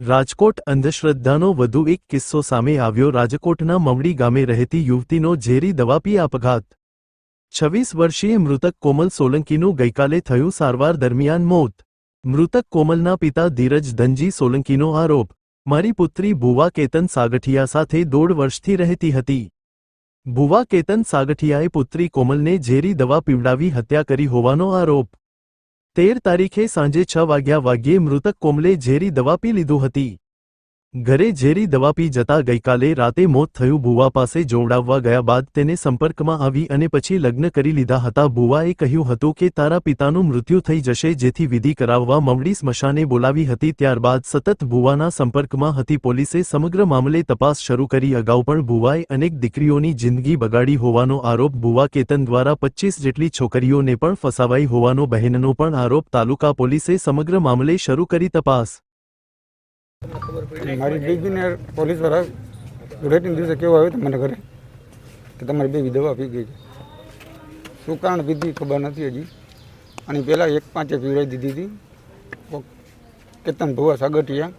રાજકોટ અંધશ્રદ્ધાનો વધુ એક કિસ્સો સામે આવ્યો. રાજકોટના મવડી ગામે રહેતી યુવતીનો ઝેરી દવા પી આપઘાત. છવ્વીસ વર્ષીય મૃતક કોમલ સોલંકીનું ગઈકાલે થયું સારવાર દરમિયાન મોત. મૃતક કોમલના પિતા ધીરજ ધનજી સોલંકીનો આરોપ, મારી પુત્રી ભુવા કેતન સાગઠિયા સાથે દોઢ વર્ષથી રહેતી હતી. ભુવા કેતન સાગઠિયાએ પુત્રી કોમલને ઝેરી દવા પીવડાવી હત્યા કરી હોવાનો આરોપ. તેર તારીખે સાંજે છ વાગ્યા વાગ્યે મૃતક કોમલે ઝેરી દવા પી લીધું હતી. ઘરે ઝેરી દવા પી જતા ગઈકાલે રાતે મોત થયું. ભુવા પાસે જોવડાવવા ગયા બાદ તેને સંપર્કમાં આવી અને પછી લગ્ન કરી લીધા હતા. ભુવાએ કહ્યું હતું કે, તારા પિતાનું મૃત્યુ થઈ જશે, જેથી વિધિ કરાવવા મવડી સ્મશાને બોલાવી હતી. ત્યારબાદ સતત ભુવાના સંપર્કમાં હતી. પોલીસે સમગ્ર મામલે તપાસ શરૂ કરી. અગાઉ પણ ભુવાએ અનેક દીકરીઓની જિંદગી બગાડી હોવાનો આરોપ ભુવા કેતન દ્વારા પચ્ચીસ જેટલી છોકરીઓને પણ ફસાવાઈ હોવાનો બહેનનો પણ આરોપ તાલુકા પોલીસે સમગ્ર મામલે શરૂ કરી તપાસ. મારી બેબીને પોલીસવાળા ધૂળેટીના દિવસે કેવો આવ્યો તો મને ઘરે કે તમારી બેબી દવા પી ગઈ. છે શું કારણ પીધી ખબર નથી હજી. અને પહેલાં એક પાંચે પીવડાવી દીધી હતી. કેતન ભુવા સાગઠિયા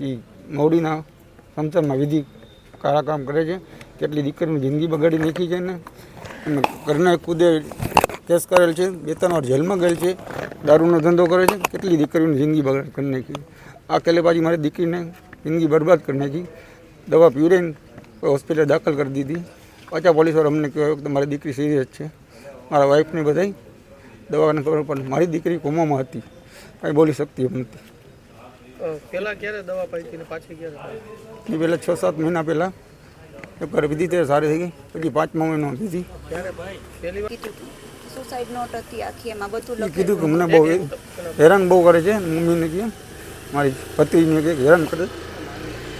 એ મવડીના સંસારમાં વિધિ કાળા કામ કરે છે. કેટલી દીકરીની જિંદગી બગાડી નાખી છે ને અને ઘરના કુદે કેસ કરેલ છે. બે ત્રણ વાર જેલમાં ગયેલ છે. દારૂનો ધંધો કરે છે. કેટલી દીકરીઓની જિંદગી બગાડ કરી નાખી આ કેલેબાજી મારી દીકરીને જિંદગી બરબાદ કરી નાખી. દવા પીવડાઈને હોસ્પિટલ દાખલ કરી દીધી. પાછા પોલીસવાળા અમને કહેવાય કે મારી દીકરી સિરિયસ છે. મારા વાઈફને બધાય દવાને ખબર પણ મારી દીકરી કોમામાં હતી. કાંઈ બોલી શકતી એમ નથી. પહેલાં ક્યારે દવા પાઈ પાછી ક્યારે એ પહેલાં છ સાત મહિના પહેલાં એકવાર પીધી તે સારી થઈ ગઈ. પછી પાંચમા મહિનો પીધી ક્યારે પહેલી વાર? કીધું સુસાઇડ નોટ હતી આખી એમાં બધું કીધું કે મને બહુ હેરાન બહુ કરે છે મમ્મીને કહે મારી પત્નીને કહે હેરાન કરે.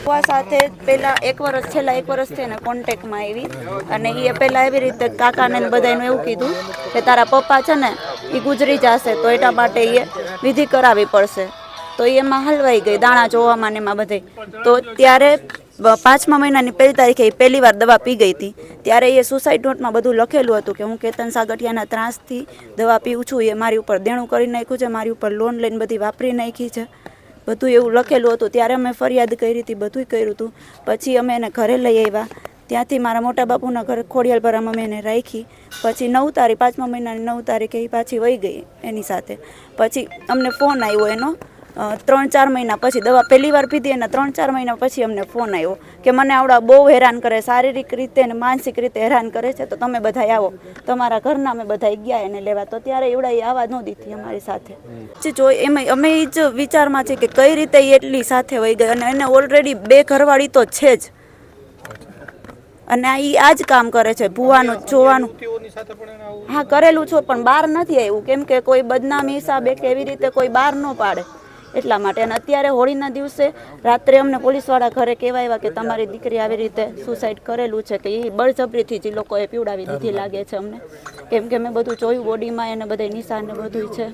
લખવા સાથે પેલા એક વર્ષ છેલ્લા એક વર્ષ થઈને કોન્ટેક્ટમાં આવી. અને એ પહેલાં એવી રીતે કાકાને બધાનું એવું કીધું કે તારા પપ્પા છે ને એ ગુજરી જશે, તો એટલા માટે એ વિધિ કરાવવી પડશે. તો એ એમાં હલવાઈ ગઈ, દાણા જોવામાં ને એમાં બધે. તો ત્યારે પાંચમા મહિનાની પહેલી તારીખે એ પહેલી વાર દવા પી ગઈ હતી ત્યારે એ સુસાઇડ નોટમાં બધું લખેલું હતું કે હું કેતન સાગઠિયાના ત્રાસથી દવા પીઉં છું એ મારી ઉપર દેણું કરી નાખ્યું છે, મારી ઉપર લોન લઈને બધી વાપરી નાખી છે. બધું એવું લખેલું હતું. ત્યારે અમે ફરિયાદ કરી હતી, બધુંય કર્યું હતું. પછી અમે એને ઘરે લઈ આવ્યા. ત્યાંથી મારા મોટા બાપુના ઘરે ખોડિયાલપરામાં અમે એને રાખી. પછી નવ તારીખ, પાંચમા મહિનાની નવ તારીખે એ પાછી વહી ગઈ એની સાથે. પછી અમને ફોન આવ્યો એનો. ત્રણ ચાર મહિના પછી દવા પહેલી વાર પીધી એના ત્રણ ચાર મહિના પછી અમને ફોન આવ્યો કે મને આવડા બહુ હેરાન કરે, શારીરિક રીતે અને માનસિક રીતે હેરાન કરે છે, તો તમે બધા આવો. તમારા ઘરના અમે બધા ગયા એને લેવા. તો ત્યારે એવડા એ આવવા ન દીધી અમારી સાથે. જે જો એમાં અમે જ વિચારમાં છે કે કઈ રીતે એટલી સાથે વહી ગઈ અને એને ઓલરેડી બે ઘરવાળી તો છે જ. અને આ આ જ કામ કરે છે, ભૂવાનું, જોવાનું. હા, કરેલું છું, પણ બહાર નથી આવ્યું. કેમ કે કોઈ બદનામી હિસાબે કે એવી રીતે કોઈ બહાર ન પાડે. એટલા માટે. અને અત્યારે હોળીના દિવસે રાત્રે અમને પોલીસવાળા ઘરે કહેવાય આવ્યા કે તમારી દીકરી આવી રીતે સુસાઇડ કરેલું છે કે એ બળજબરીથી જ ઈ લોકોએ પીવડાવી દીધી લાગે છે અમને. કેમ કે મેં બધું જોયું બોડીમાં એને બધા નિશાન ને બધું છે.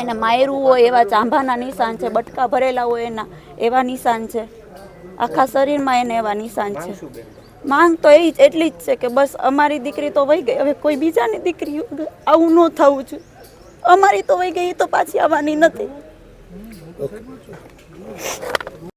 એને માયરું હોય એવા ચાંભાના નિશાન છે, બટકા ભરેલા હોય એના, એવા નિશાન છે. આખા શરીરમાં એને એવા નિશાન છે. માંગ તો એ જ, એટલી જ છે કે બસ અમારી દીકરી તો વહી ગઈ. હવે કોઈ બીજાની દીકરી આવું ન થવું જોઈએ. અમારી તો વહી ગઈ, એ તો પાછી આવવાની નથી. Yok.